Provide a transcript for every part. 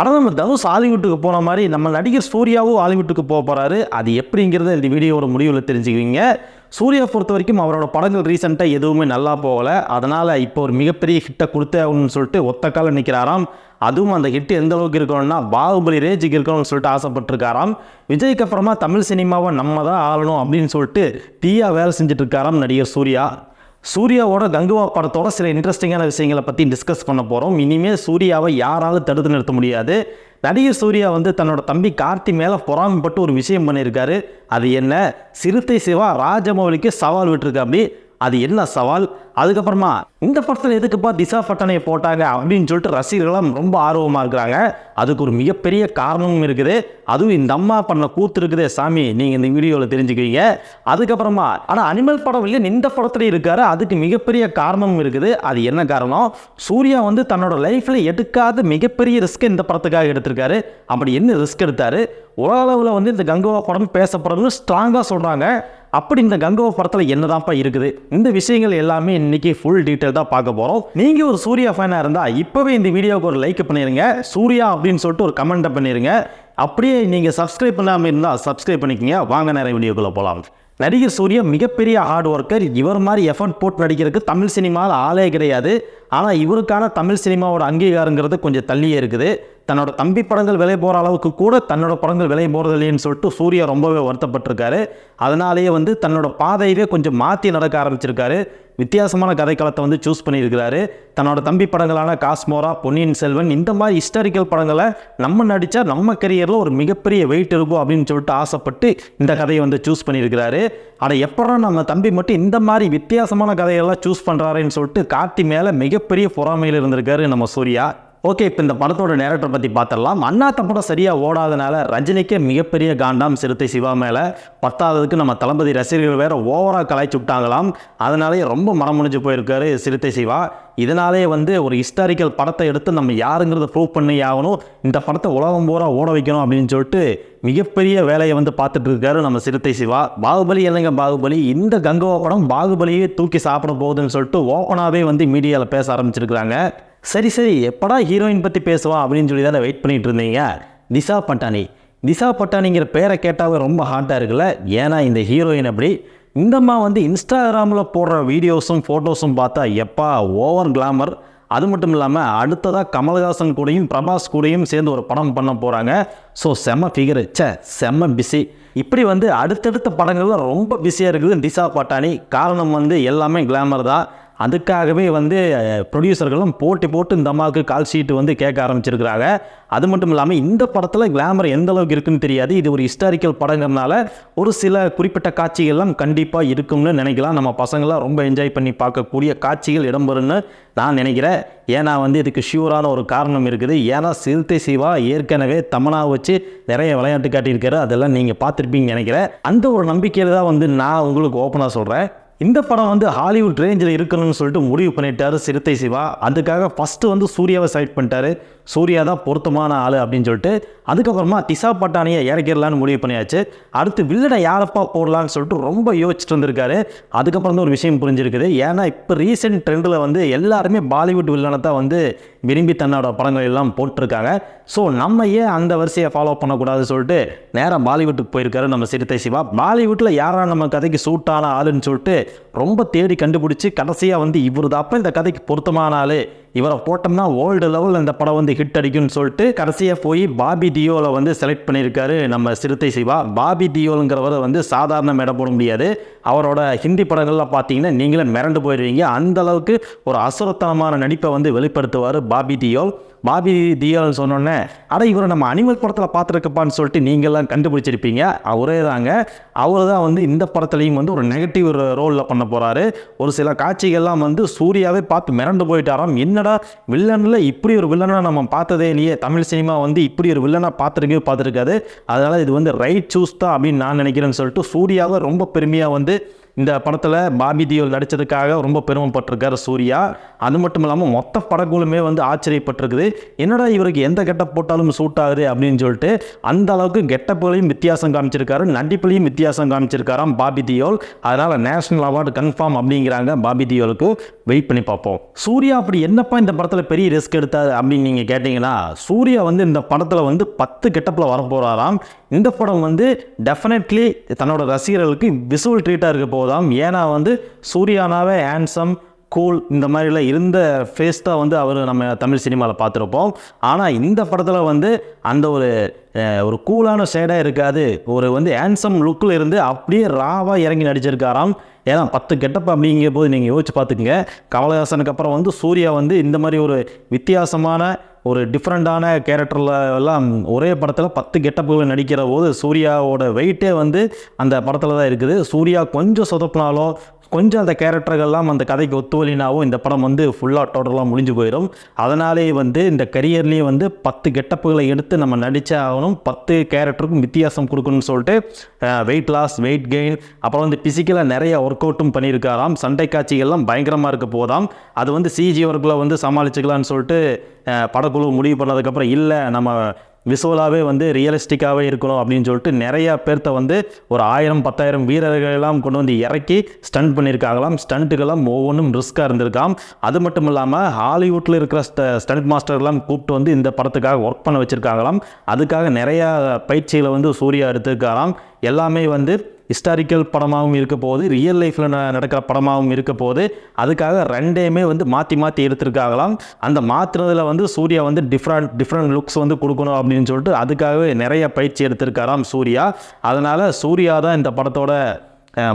ஆனால் நம்ம தனுஷ் ஹாலிவுட்டுக்கு போன மாதிரி நம்ம நடிகர் சூர்யாவும் ஹாலிவுட்டுக்கு போக போகிறாரு அது எப்படிங்கிறத இந்த வீடியோவோட முடிவில் தெரிஞ்சுக்குவீங்க. சூர்யா பொறுத்த வரைக்கும் அவரோட படங்கள் ரீசெண்டாக எதுவுமே நல்லா போகலை. அதனால் இப்போ ஒரு மிகப்பெரிய ஹிட்டை கொடுத்தே ஆகணும்னு சொல்லிட்டு ஒத்த நிற்கிறாராம் அதுவும் அந்த ஹிட் எந்த அளவுக்கு இருக்கணும்னா பாகுபலி ரேஜுக்கு இருக்கணும்னு சொல்லிட்டு ஆசைப்பட்டிருக்காராம். விஜய்க்கு அப்புறமா தமிழ் சினிமாவை நம்ம தான் ஆளணும் அப்படின்னு சொல்லிட்டு தீயா வேலை செஞ்சுட்டு இருக்காராம் நடிகர் சூர்யா. சூர்யாவோட கங்குவா படத்தோட சில இன்ட்ரெஸ்டிங்கான விஷயங்களை பற்றி டிஸ்கஸ் பண்ண போகிறோம் இனிமேல் சூர்யாவை யாராலும் தடுத்து நிறுத்த முடியாது. நடிகர் சூர்யா வந்து தன்னோட தம்பி கார்த்தி மேலே பொறாமைப்பட்டு ஒரு விஷயம் பண்ணியிருக்காரு. அது என்ன? சிறுத்தை சிவா ராஜமௌலிக்கு சவால் விட்டுருக்காப்படி அது என்ன சவால்? அதுக்கப்புறமா இந்த படத்தில் எதுக்குப்பா திசா பட்டனையை போட்டாங்க அப்படின்னு சொல்லிட்டு ரசிகர்களும் ரொம்ப ஆர்வமாக இருக்கிறாங்க. அதுக்கு ஒரு மிகப்பெரிய காரணமும் இருக்குது. அதுவும் இந்த அம்மா பண்ண கூத்து இருக்குதே சாமி நீங்கள் இந்த வீடியோவில் தெரிஞ்சுக்குவீங்க. அதுக்கப்புறமா ஆனால் அனிமல் படம் இல்லை இந்த படத்துல இருக்காரு. அதுக்கு மிகப்பெரிய காரணமும் இருக்குது. அது என்ன காரணம்? சூர்யா வந்து தன்னோட லைஃப்பில் எடுக்காத மிகப்பெரிய ரிஸ்க் இந்த படத்துக்காக எடுத்திருக்காரு. அப்படி என்ன ரிஸ்க் எடுத்தார்? உலக அளவில் வந்து இந்த கங்குவா படம் பேசப்படுறதுன்னு ஸ்ட்ராங்காக சொல்கிறாங்க அப்படி இந்த கங்கோ படத்தில் என்னதான்ப்பா இருக்குது? இந்த விஷயங்கள் எல்லாமே இன்னைக்கு ஃபுல் டீட்டெயில் தான் பார்க்க போகிறோம் நீங்கள் ஒரு சூர்யா ஃபேனாக இருந்தால் இப்போவே இந்த வீடியோவுக்கு ஒரு லைக் பண்ணிடுங்க சூர்யா அப்படின்னு சொல்லிட்டு ஒரு கமெண்ட்டை பண்ணிடுங்க அப்படியே நீங்கள் சப்ஸ்கிரைப் பண்ணாமல் இருந்தால் சப்ஸ்கிரைப் பண்ணிக்கோங்க. வாங்க நிறைய வீடியோக்குள்ளே போகலாம் நடிகர் சூர்யா மிகப்பெரிய ஹார்ட் ஒர்க்கர் இவர் மாதிரி எஃபர்ட் போட்டு நடிக்கிறதுக்கு தமிழ் சினிமாவில் ஆளே கிடையாது. ஆனால் இவருக்கான தமிழ் சினிமாவோட அங்கீகாரங்கிறது கொஞ்சம் தள்ளியே இருக்குது. தன்னோட தம்பி படங்கள் விலை போகிற அளவுக்கு கூட தன்னோட படங்கள் விலை போகிறதில்லைன்னு சொல்லிட்டு சூர்யா ரொம்பவே வருத்தப்பட்டிருக்காரு. அதனாலேயே வந்து தன்னோட பாதையவே கொஞ்சம் மாற்றி நடக்க ஆரம்பிச்சிருக்காரு. வித்தியாசமான கதைக்களத்தை வந்து சூஸ் பண்ணியிருக்கிறாரு. தன்னோட தம்பி படங்களான காஸ்மோரா பொன்னியின் செல்வன் இந்த மாதிரி ஹிஸ்டாரிக்கல் படங்களை நம்ம நடித்தா நம்ம கரியரில் ஒரு மிகப்பெரிய வெயிட் இருக்கும் அப்படின்னு சொல்லிட்டு ஆசைப்பட்டு இந்த கதையை வந்து சூஸ் பண்ணியிருக்கிறாரு. ஆனால் எப்படா நம்ம தம்பி மட்டும் இந்த மாதிரி வித்தியாசமான கதையெல்லாம் சூஸ் பண்ணுறாருன்னு சொல்லிட்டு கார்த்தி மேலே மிகப்பெரிய பொறாமையில் இருந்திருக்காரு நம்ம சூர்யா. ஓகே இப்போ இந்த படத்தோட நேரக்டர் பற்றி பார்த்துடலாம் அண்ணாத்த படம் சரியாக ஓடாதனால ரஜினிக்கே மிகப்பெரிய காண்டாம் சிறுத்தை சிவா மேலே. பத்தாததுக்கு நம்ம தளபதி ரசிகர்கள் வேற ஓவராக கலாய்ச்சி விட்டாங்களாம். அதனாலே ரொம்ப மனமுடிஞ்சு போயிருக்காரு சிறுத்தை சிவா. இதனாலே வந்து ஒரு ஹிஸ்டாரிக்கல் படத்தை எடுத்து நம்ம யாருங்கிறத ப்ரூவ் பண்ணி ஆகணும். இந்த படத்தை உலகம் பூரா ஓட வைக்கணும் அப்படின்னு சொல்லிட்டு மிகப்பெரிய வேலையை வந்து பார்த்துட்டு இருக்காரு நம்ம சிறுத்தை சிவா. பாகுபலி இல்லைங்க பாகுபலி? இந்த கங்கோவா படம் பாகுபலியே தூக்கி சாப்பிட போகுதுன்னு சொல்லிட்டு ஓப்பனாகவே வந்து மீடியாவில் பேச ஆரம்பிச்சிருக்கிறாங்க. சரி சரி எப்படா ஹீரோயின் பற்றி பேசுவான் அப்படின்னு சொல்லி தானே வெயிட் பண்ணிகிட்டு இருந்தீங்க? திசா பட்டானி. திசா பட்டானிங்கிற பேரை கேட்டாவே ரொம்ப ஹாட்டாக இருக்குல்ல? ஏன்னா இந்த ஹீரோயின் அப்படி இந்தம்மா வந்து இன்ஸ்டாகிராமில் போடுற வீடியோஸும் ஃபோட்டோஸும் பார்த்தா எப்பா ஓவர் கிளாமர் அது மட்டும் இல்லாமல் அடுத்ததாக கமல்ஹாசன் கூடயும் பிரபாஸ் கூடயும் சேர்ந்து ஒரு படம் பண்ண போகிறாங்க ஸோ செம்ம ஃபிகர் சே செம்ம பிஸி இப்படி வந்து அடுத்தடுத்த படங்கள்லாம் ரொம்ப பிஸியாக இருக்குது திசா பட்டானி. காரணம் வந்து எல்லாமே கிளாமர் தான். அதுக்காகவே வந்து ப்ரொடியூசர்களும் போட்டி போட்டு இந்த அம்மாவுக்கு கால் ஷீட்டு வந்து கேட்க ஆரம்பிச்சிருக்கிறாங்க. அது மட்டும் இல்லாமல் இந்த படத்தில் கிளாமர் எந்த அளவுக்கு இருக்குன்னு தெரியாது. இது ஒரு ஹிஸ்டாரிக்கல் படங்கிறதுனால ஒரு சில குறிப்பிட்ட காட்சிகள்லாம் கண்டிப்பாக இருக்கும்னு நினைக்கலாம். நம்ம பசங்களாம் ரொம்ப என்ஜாய் பண்ணி பார்க்கக்கூடிய காட்சிகள் இடம்பெறும்னு நான் நினைக்கிறேன். ஏன்னா வந்து இதுக்கு ஷியூரான ஒரு காரணம் இருக்குது. ஏன்னா சிறுத்தை சிவா ஏற்கனவே தமனா வச்சு நிறைய விளையாட்டு காட்டியிருக்காரு. அதெல்லாம் நீங்கள் பார்த்துருப்பீங்கன்னு நினைக்கிறேன். அந்த ஒரு நம்பிக்கையில் தான் வந்து நான் உங்களுக்கு ஓப்பனாக சொல்கிறேன் இந்த படம் வந்து ஹாலிவுட் ரேஞ்சில் இருக்கணும்னு சொல்லிட்டு முடிவு பண்ணிட்டாரு சிறுத்தை சிவா. அதுக்காக ஃபஸ்ட்டு வந்து சூர்யாவை செலக்ட் பண்ணிட்டாரு. சூர்யா தான் பொருத்தமான ஆள் அப்படின்னு சொல்லிட்டு அதுக்கப்புறமா திசா பட்டானியை இறக்கிடலான்னு முடிவு பண்ணியாச்சு. அடுத்து வில்லனை யாரப்பா போடலான்னு சொல்லிட்டு ரொம்ப யோசிச்சுட்டு வந்திருக்காரு. அதுக்கப்புறம் தான் ஒரு விஷயம் புரிஞ்சிருக்குது. ஏன்னா இப்போ ரீசெண்ட் ட்ரெண்டில் வந்து எல்லாருமே பாலிவுட் வில்லனை தான் வந்து விரும்பி தன்னோட படங்கள் எல்லாம் போட்டிருக்காங்க. ஸோ நம்ம ஏன் அந்த வரிசையை ஃபாலோ பண்ணக்கூடாதுன்னு சொல்லிட்டு நேராக பாலிவுட்டுக்கு போயிருக்காரு நம்ம சிறுத்தை சிவா. பாலிவுட்டில் யாரா நம்ம கதைக்கு சூட்டான ஆளுன்னு சொல்லிட்டு ரொம்ப தேடி கண்டுபிடிச்சி கடைசியாக வந்து இவர் தான் இந்த கதைக்கு பொருத்தமான ஆள் இவரை போட்டோம்னா வேர்ல்டு லெவலில் இந்த படம் வந்து ஹிட் அடிக்கும்னு சொல்லிட்டு கடைசியாக போய் பாபி தியோவில் வந்து செலக்ட் பண்ணியிருக்காரு நம்ம சிறுத்தை சிவா. பாபி தியோலுங்கிறவரை வந்து சாதாரண மேடை போட முடியாது. அவரோட ஹிந்தி படங்கள்லாம் பார்த்தீங்கன்னா நீங்களே மிரண்டு போயிடுவீங்க அந்த அளவுக்கு ஒரு அசுரத்தனமான நடிப்பை வந்து வெளிப்படுத்துவார் பாபி தியோல் பாபி தியோல் சொன்னோன்னே அட இவரை நம்ம அனிமல் படத்தில் பார்த்துருக்கப்பான்னு சொல்லிட்டு நீங்கள்லாம் கண்டுபிடிச்சிருப்பீங்க. அவரே தாங்க அவர் தான் வந்து இந்த படத்துலையும் வந்து ஒரு நெகட்டிவ் ரோலில் பண்ண போகிறாரு ஒரு சில காட்சிகள்லாம் வந்து சூர்யாவே பார்த்து மிரண்டு போயிட்டாராம். என்னடா வில்லனில் இப்படி ஒரு வில்லனை நம்ம பார்த்ததே இல்லையே. தமிழ் சினிமா வந்து இப்படி ஒரு வில்லனாக பார்த்துருக்கவே பார்த்துருக்காது. அதனால் இது வந்து ரைட் சூஸ் தான் அப்படின்னு நான் நினைக்கிறேன்னு சொல்லிட்டு சூர்யாவை ரொம்ப பெருமையாக வந்து இந்த படத்தில் பாபி தியோல் நடித்ததுக்காக ரொம்ப பெருமைப்பட்டிருக்கார் சூர்யா. அது மட்டும் இல்லாமல் மொத்த படங்களுமே வந்து ஆச்சரியப்பட்டிருக்குது. என்னடா இவருக்கு எந்த கெட்டப் போட்டாலும் சூட் ஆகுது அப்படின்னு சொல்லிட்டு அந்த அளவுக்கு கெட்டப்புகளையும் வித்தியாசம் காமிச்சிருக்காரு. நடிப்புலையும் வித்தியாசம் காமிச்சிருக்காராம் பாபி தியோல் அதனால் நேஷனல் அவார்டு கன்ஃபார்ம் அப்படிங்கிறாங்க பாபி தியோலுக்கு வெயிட் பண்ணி பார்ப்போம். சூர்யா அப்படி என்னப்பா இந்த படத்தில் பெரிய ரிஸ்க் எடுத்தார் அப்படின்னு நீங்கள் கேட்டிங்கன்னா சூர்யா வந்து இந்த படத்தில் வந்து பத்து கெட்டப்பில் வர போகிறாராம் இந்த படம் வந்து டெஃபினெட்லி தன்னோட ரசிகர்களுக்கு விசுவல் ட்ரீட்டாக இருக்க போகுது. போகலாம் ஏன்னா வந்து சூர்யானாவே ஹேண்ட்ஸம் கூல் இந்த மாதிரிலாம் இருந்த ஃபேஸ் தான் வந்து அவர் நம்ம தமிழ் சினிமாவில் பார்த்துருப்போம். ஆனால் இந்த படத்தில் வந்து அந்த ஒரு ஒரு கூலான ஷேடாக இருக்காது. ஒரு வந்து ஹேண்ட்ஸம் லுக்கில் இருந்து அப்படியே ராவாக இறங்கி நடிச்சிருக்காராம். ஏன்னா பத்து கெட்டப் அப்படிங்கிற போது நீங்கள் யோசிச்சு பார்த்துக்குங்க. கமலஹாசனுக்கு அப்புறம் வந்து சூர்யா வந்து இந்த மாதிரி ஒரு வித்தியாசமான ஒரு டிஃப்ரெண்ட்டான கேரக்டரில் எல்லாம் ஒரே படத்தில் பத்து கெட்டப்புகள் நடிக்கிற போது சூர்யாவோட வெயிட்டே வந்து அந்த படத்தில் தான் இருக்குது. சூர்யா கொஞ்சம் சொதப்பினாலோ கொஞ்சம் அந்த கேரக்டர்கள்லாம் அந்த கதைக்கு ஒத்துவலினாவோ இந்த படம் வந்து ஃபுல்லாக டோட்டலாக முடிஞ்சு போயிடும். அதனாலே வந்து இந்த கரியர்லேயே வந்து பத்து கெட்டப்புகளை எடுத்து நம்ம நடித்தே ஆகணும். பத்து கேரக்டருக்கும் வித்தியாசம் கொடுக்கணும்னு சொல்லிட்டு வெயிட் லாஸ் வெயிட் கெயின் அப்புறம் வந்து ஃபிசிக்கலாக நிறைய ஒர்க் அவுட்டும் பண்ணியிருக்காராம். சண்டை காட்சிகள்லாம் பயங்கரமாக இருக்க போதாம். அது வந்து சிஜி ஒர்க்கில் வந்து சமாளிச்சுக்கலாம்னு சொல்லிட்டு படக்குழு முடிவு பண்ணதுக்கப்புறம் இல்லை நம்ம விசுவலாகவே வந்து ரியலிஸ்டிக்காகவே இருக்கணும் அப்படின்னு சொல்லிட்டு நிறையா பேர்த்த வந்து ஒரு ஆயிரம் பத்தாயிரம் வீரர்கள் எல்லாம் கொண்டு வந்து இறக்கி ஸ்டண்ட் பண்ணியிருக்காங்களாம். ஸ்டண்ட்டுக்கெல்லாம் ஒவ்வொன்றும் ரிஸ்க்காக இருந்திருக்காம். அது மட்டும் இல்லாமல் ஹாலிவுட்டில் இருக்கிற ஸ்ட ஸ்டண்ட் மாஸ்டர்லாம் கூப்பிட்டு வந்து இந்த படத்துக்காக ஒர்க் பண்ண வச்சுருக்காங்களாம். அதுக்காக நிறையா பயிற்சிகளை வந்து சூர்யா எடுத்திருக்காராம். எல்லாமே வந்து ஹிஸ்டாரிக்கல் படமாகவும் இருக்க போகுது. ரியல் லைஃப்பில் நடக்கிற படமாகவும் இருக்க போகுது. அதுக்காக ரெண்டையுமே வந்து மாற்றி மாற்றி எடுத்திருக்காங்களாம். அந்த மாற்றுறதுல வந்து சூர்யா வந்து டிஃப்ரெண்ட் டிஃப்ரெண்ட் லுக்ஸ் வந்து கொடுக்கணும் அப்படின்னு சொல்லிட்டு அதுக்காகவே நிறைய பயிற்சி எடுத்திருக்காராம் சூர்யா. அதனால் சூர்யா தான் இந்த படத்தோட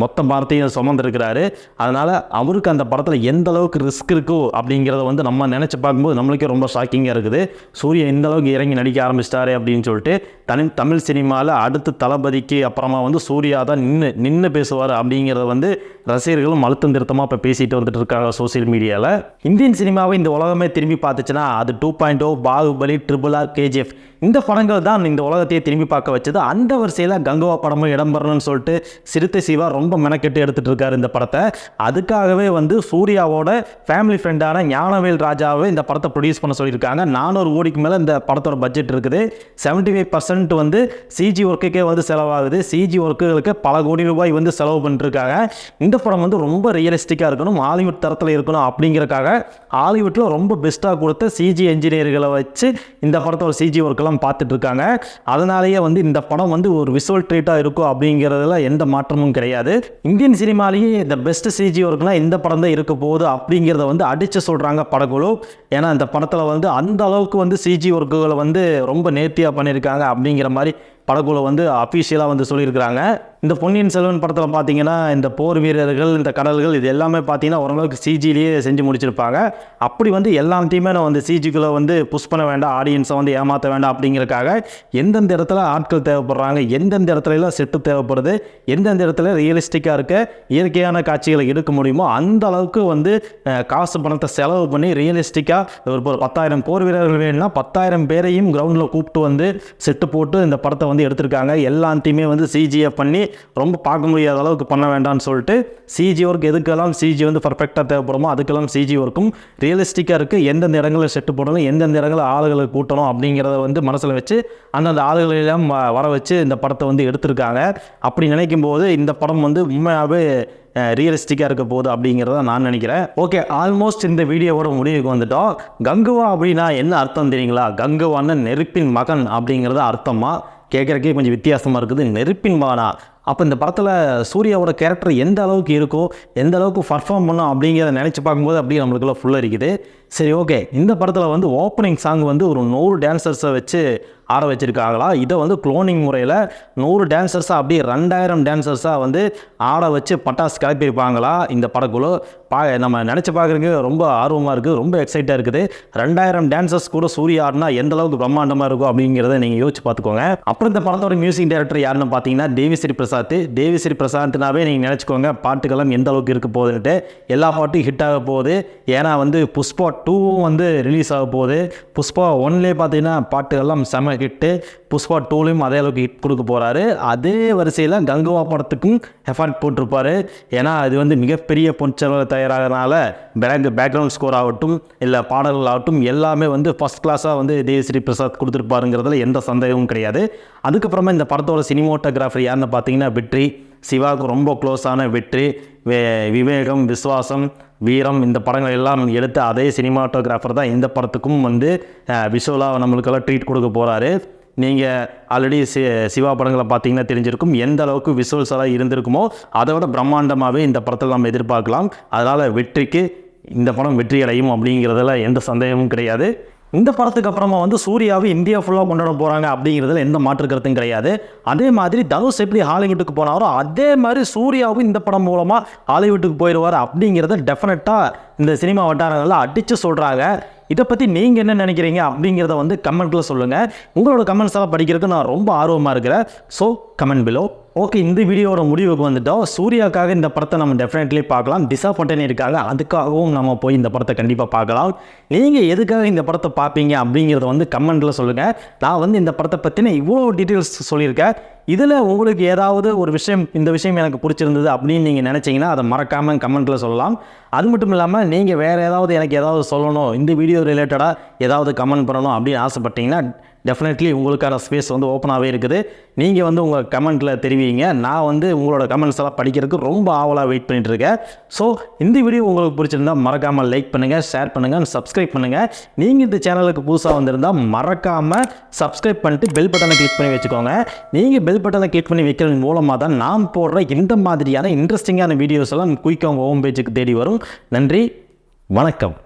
மொத்த பாரத்தையும் சுமந்திருக்கிறாரு. அதனால் அவருக்கு அந்த படத்தில் எந்த அளவுக்கு ரிஸ்க் இருக்கோ அப்படிங்கிறத வந்து நம்ம நினச்சி பார்க்கும்போது நம்மளுக்கே ரொம்ப ஷாக்கிங்காக இருக்குது. சூர்யா எந்த அளவுக்கு இறங்கி நடிக்க ஆரம்பிச்சிட்டாரு அப்படின்னு சொல்லிட்டு தனி தமிழ் சினிமாவில் அடுத்து தளபதிக்கு அப்புறமா வந்து சூர்யா தான் நின்று நின்று பேசுவார் அப்படிங்கிறத வந்து ரசிகர்களும் அழுத்தம் திருத்தமாக இப்போ பேசிட்டு வந்துட்டு இருக்காங்க சோசியல் மீடியாவில் இந்தியன் சினிமாவை இந்த உலகமே திரும்பி பார்த்துச்சுன்னா அது two point O Baahubali triple R KGF இந்த படங்கள் தான் இந்த உலகத்தையே திரும்பி பார்க்க வச்சது. அந்த வரிசையில் கங்குவா படமும் இடம்பெறணும்னு சொல்லிட்டு சிறுத்தை சிவா ரொம்ப மெனக்கெட்டு எடுத்துட்டு இருக்காரு இந்த படத்தை. அதுக்காகவே வந்து சூர்யாவோட ஃபேமிலி ஃப்ரெண்டான ஞானவேல் ராஜாவை இந்த படத்தை ப்ரொடியூஸ் பண்ண சொல்லியிருக்காங்க. நானூறு கோடிக்கு மேலே இந்த படத்தோட பட்ஜெட் இருக்குது. செவன்ட்டி ஃபைவ் பர்சன்ட் வந்து சிஜி ஒர்க்குக்கே வந்து செலவாகுது. சிஜி ஒர்க்குகளுக்கு பல கோடி ரூபாய் வந்து செலவு பண்ணிருக்காங்க. இந்த படம் வந்து ரொம்ப ரியலிஸ்டிக்காக இருக்கணும். ஹாலிவுட் தரத்தில் இருக்கணும் அப்படிங்கிறக்காக ஹாலிவுட்டில் ரொம்ப பெஸ்ட்டாக கொடுத்த சிஜி என்ஜினியர்களை வச்சு இந்த படத்தோட சிஜி ஒர்க்கெல்லாம் பார்த்துட்டு இருக்காங்க அதனாலேயே வந்து இந்த படம் வந்து ஒரு விசுவல் ட்ரீட்டாக இருக்கும் அப்படிங்கிறதுல எந்த மாற்றமும் கிடையாது. இந்தியன் சினிமாலேயே இந்த பெஸ்ட் சிஜி ஒர்க்லாம் இந்த படம் தான் இருக்க போகுது அப்படிங்கிறத வந்து அடித்து சொல்கிறாங்க படகுழு ஏன்னா இந்த படத்தில் வந்து அந்த அளவுக்கு வந்து சிஜி ஒர்க்குகளை வந்து ரொம்ப நேர்த்தியாக பண்ணியிருக்காங்க அப்படிங்கிற மாதிரி படக்குழு வந்து அஃபீஷியலாக வந்து சொல்லியிருக்கிறாங்க. இந்த பொன்னியின் செல்வன் படத்தில் பார்த்தீங்கன்னா இந்த போர் வீரர்கள் இந்த கடல்கள் இது எல்லாமே பார்த்தீங்கன்னா ஓரளவுக்கு சிஜிலேயே செஞ்சு முடிச்சிருப்பாங்க. அப்படி வந்து எல்லாத்தையுமே நான் வந்து சிஜிக்குள்ளே வந்து புஷ் பண்ண வேண்டாம் ஆடியன்ஸை வந்து ஏமாற்ற வேண்டாம் அப்படிங்கிறக்காக எந்தெந்த இடத்துல ஆட்கள் தேவைப்படுறாங்க எந்தெந்த இடத்துலலாம் செட்டு தேவைப்படுது எந்தெந்த இடத்துல ரியலிஸ்டிக்காக இருக்க இயற்கையான காட்சிகளை எடுக்க முடியுமோ அந்த அளவுக்கு வந்து காசு பணத்தை செலவு பண்ணி ரியலிஸ்டிக்காக ஒரு ஒரு பத்தாயிரம் போர் வீரர்கள் வேணும்னா பத்தாயிரம் பேரையும் கிரவுண்டில் கூப்பிட்டு வந்து செட்டு போட்டு இந்த படத்தை வந்து எடுத்திருக்காங்க. எல்லாத்தையுமே வந்து சிஜியை பண்ணி ரொம்ப பார்க்க முடியாத அளவுக்கு பண்ண வேண்டாம்னு சொல்லிட்டு சிஜி ஒர்க் எதுக்கெல்லாம் சிஜி வந்து பர்ஃபெக்டாக தேவைப்படுமோ அதுக்கெல்லாம் சிஜி ஒர்க்கும் ரியலிஸ்டிக்காக இருக்குது எந்தெந்த இடங்களில் செட்டு போடணும் எந்தெந்த இடங்களில் ஆளுகளை கூட்டணும் அப்படிங்கிறத வந்து மனசில் வச்சு அந்தந்த ஆளுகளெல்லாம் வ- வர வச்சு இந்த படத்தை வந்து எடுத்திருக்காங்க. அப்படி நினைக்கும் போது இந்த படம் வந்து உண்மையாகவே ரியலிஸ்டிக்காக இருக்க போகுது அப்படிங்கிறத நான் நினைக்கிறேன். ஓகே ஆல்மோஸ்ட் இந்த வீடியோவோட முடிவுக்கு வந்துட்டோம். கங்குவா அப்படின்னா என்ன அர்த்தம் தெரியுங்களா? கங்குவான்னு நெருப்பின் மகன் அப்படிங்கிறது அர்த்தமாக கேட்குறக்கே கொஞ்சம் வித்தியாசமாக இருக்குது. நெருப்பின் வானா அப்போ இந்த படத்தில் சூர்யாவோட கேரக்டர் எந்த அளவுக்கு இருக்கோ எந்த அளவுக்கு பர்ஃபார்ம் பண்ணும் அப்படிங்கிறத நினச்சி பார்க்கும்போது அப்படியே நம்மளுக்குள்ள ஃபுல்லாக இருக்குது சரி ஓகே இந்த படத்தில் வந்து ஓப்பனிங் சாங் வந்து ஒரு நூறு டான்சர்ஸை வச்சு ஆட வச்சுருக்காங்களா? இதை வந்து குளோனிங் முறையில் நூறு டான்சர்ஸாக அப்படியே ரெண்டாயிரம் டான்சர்ஸாக வந்து ஆட வச்சு பட்டாசு கிளப்பியிருப்பாங்களா இந்த படக்குழு. பா நம்ம நினச்சி பார்க்குறதுக்கு ரொம்ப ஆர்வமாக இருக்குது ரொம்ப எக்ஸைட்டாக இருக்குது. ரெண்டாயிரம் டான்சர்ஸ் கூட சூரிய ஆடினா எந்த அளவுக்கு பிரம்மாண்டமாக இருக்கும் அப்படிங்கிறத நீங்கள் யோசிச்சு பார்த்துக்கோங்க. அப்புறம் இந்த படத்தோட மியூசிக் டைரக்டர் யாருன்னு பார்த்தீங்கன்னா தேவிஸ்ரீ பிரசாத். தேவிஸ்ரீ பிரசாத்னாவே நீங்கள் நினச்சிக்கோங்க பாட்டுக்கெல்லாம் எந்த அளவுக்கு இருக்க போகுதுன்ட்டு எல்லா பாட்டும் ஹிட் ஆக போகுது. ஏன்னா வந்து புஷ்பா டூவும் வந்து ரிலீஸ் ஆக போகுது. புஷ்பா ஒன்லேயே பார்த்தீங்கன்னா பாட்டுகள்லாம் செம ஹிட்டு புஷ்பா டூலையும் அதே அளவுக்கு ஹிட் கொடுக்க போகிறாரு அதே வரிசையில் கங்குவா படத்துக்கும் எஃபர்ட் போட்டிருப்பாரு. ஏன்னா அது வந்து மிகப்பெரிய பொன்செலவில் தயாராகிறனால பேக் பேக்ரவுண்ட் ஸ்கோர் ஆகட்டும் இல்லை பாடல்கள் ஆகட்டும் எல்லாமே வந்து ஃபஸ்ட் கிளாஸாக வந்து தேவிஸ்ரீ பிரசாத் கொடுத்துருப்பாருங்கிறதுல எந்த சந்தேகமும் கிடையாது. அதுக்கப்புறமா இந்த படத்தோட சினிமோட்டோகிராஃபர் யாருன்னு பார்த்தீங்கன்னா வெற்றி. சிவாவுக்கு ரொம்ப க்ளோஸான வெற்றி. வே- விவேகம் விஸ்வாசம் வீரம் இந்த படங்கள் எல்லாம் எடுத்த அதே சினிமாட்டோகிராஃபர் தான் இந்த படத்துக்கும் வந்து விஷுவலாக நம்மளுக்கெல்லாம் ட்ரீட் கொடுக்க போகிறாரு நீங்கள் ஆல்ரெடி சி சிவா படங்களை பார்த்தீங்கன்னா தெரிஞ்சிருக்கும். எந்த அளவுக்கு விஷுவல்ஸ் எல்லாம் இருந்திருக்குமோ அதை விட பிரம்மாண்டமாகவே இந்த படத்தில் நம்ம எதிர்பார்க்கலாம். அதனால் வெற்றிக்கு இந்த படம் வெற்றி அடையும் அப்படிங்கிறதுல எந்த சந்தேகமும் கிடையாது. இந்த படத்துக்கு அப்புறமா வந்து சூர்யாவை இந்தியா ஃபுல்லாக கொண்டாட போகிறாங்க அப்படிங்கிறதுல எந்த மாற்று கருத்தும் கிடையாது. அதே மாதிரி தனுஷ் எப்படி ஹாலிவுட்டுக்கு போனாரோ அதே மாதிரி சூர்யாவும் இந்த படம் மூலமாக ஹாலிவுட்டுக்கு போயிடுவார் அப்படிங்கிறத டெஃபினட்டாக இந்த சினிமா வட்டாரங்களில் அடித்து சொல்கிறாங்க இதை பற்றி நீங்கள் என்ன நினைக்கிறீங்க அப்படிங்கிறத வந்து கமெண்ட்டில் சொல்லுங்கள் உங்களோட கமெண்ட்ஸ் எல்லாம் படிக்கிறதுக்கு நான் ரொம்ப ஆர்வமாக இருக்கிறேன். ஸோ கமெண்ட் பிலோ ஓகே இந்த வீடியோட முடிவுக்கு வந்துட்டோம். சூர்யாக்காக இந்த படத்தை நம்ம டெஃபினெட்லி பார்க்கலாம். டிசா இருக்காங்க அதுக்காகவும் நம்ம போய் இந்த படத்தை கண்டிப்பாக பார்க்கலாம். நீங்கள் எதுக்காக இந்த படத்தை பார்ப்பீங்க அப்படிங்கிறத வந்து கமெண்ட்டில் சொல்லுங்கள் நான் வந்து இந்த படத்தை பற்றின இவ்வளோ டீட்டெயில்ஸ் சொல்லியிருக்கேன். இதில் உங்களுக்கு ஏதாவது ஒரு விஷயம் இந்த விஷயம் எனக்கு பிடிச்சிருந்தது அப்படின்னு நீங்கள் நினச்சிங்கன்னா அதை மறக்காமல் கமெண்ட்டில் சொல்லலாம். அது மட்டும் இல்லாமல் நீங்கள் வேறு ஏதாவது எனக்கு ஏதாவது சொல்லணும் இந்த வீடியோ ரிலேட்டடாக ஏதாவது கமெண்ட் பண்ணணும் அப்படின்னு ஆசைப்பட்டீங்கன்னா டெஃபினெட்லி உங்களுக்கான ஸ்பேஸ் வந்து ஓப்பனாகவே இருக்குது. நீங்கள் வந்து உங்கள் கமெண்ட்டில் தெரிவிங்க. நான் வந்து உங்களோட கமெண்ட்ஸ் எல்லாம் படிக்கிறதுக்கு ரொம்ப ஆவலாக வெயிட் பண்ணிகிட்ருக்கேன் இருக்கேன் ஸோ இந்த வீடியோ உங்களுக்கு பிடிச்சிருந்தா மறக்காமல் லைக் பண்ணுங்கள் ஷேர் பண்ணுங்கள் சப்ஸ்கிரைப் பண்ணுங்கள் நீங்கள் இந்த சேனலுக்கு புதுசாக வந்திருந்தால் மறக்காமல் சப்ஸ்கிரைப் பண்ணிட்டு பெல் பட்டனை கிளிக் பண்ணி வச்சுக்கோங்க. நீங்கள் பெல் பட்டனை கிளிக் பண்ணி வைக்கிறதன் மூலமாக தான் நான் போடுற இந்த மாதிரியான இன்ட்ரெஸ்டிங்கான வீடியோஸ் எல்லாம் குயிக்காக உங்கள் ஹோம் பேஜுக்கு தேடி வரும். நன்றி வணக்கம்.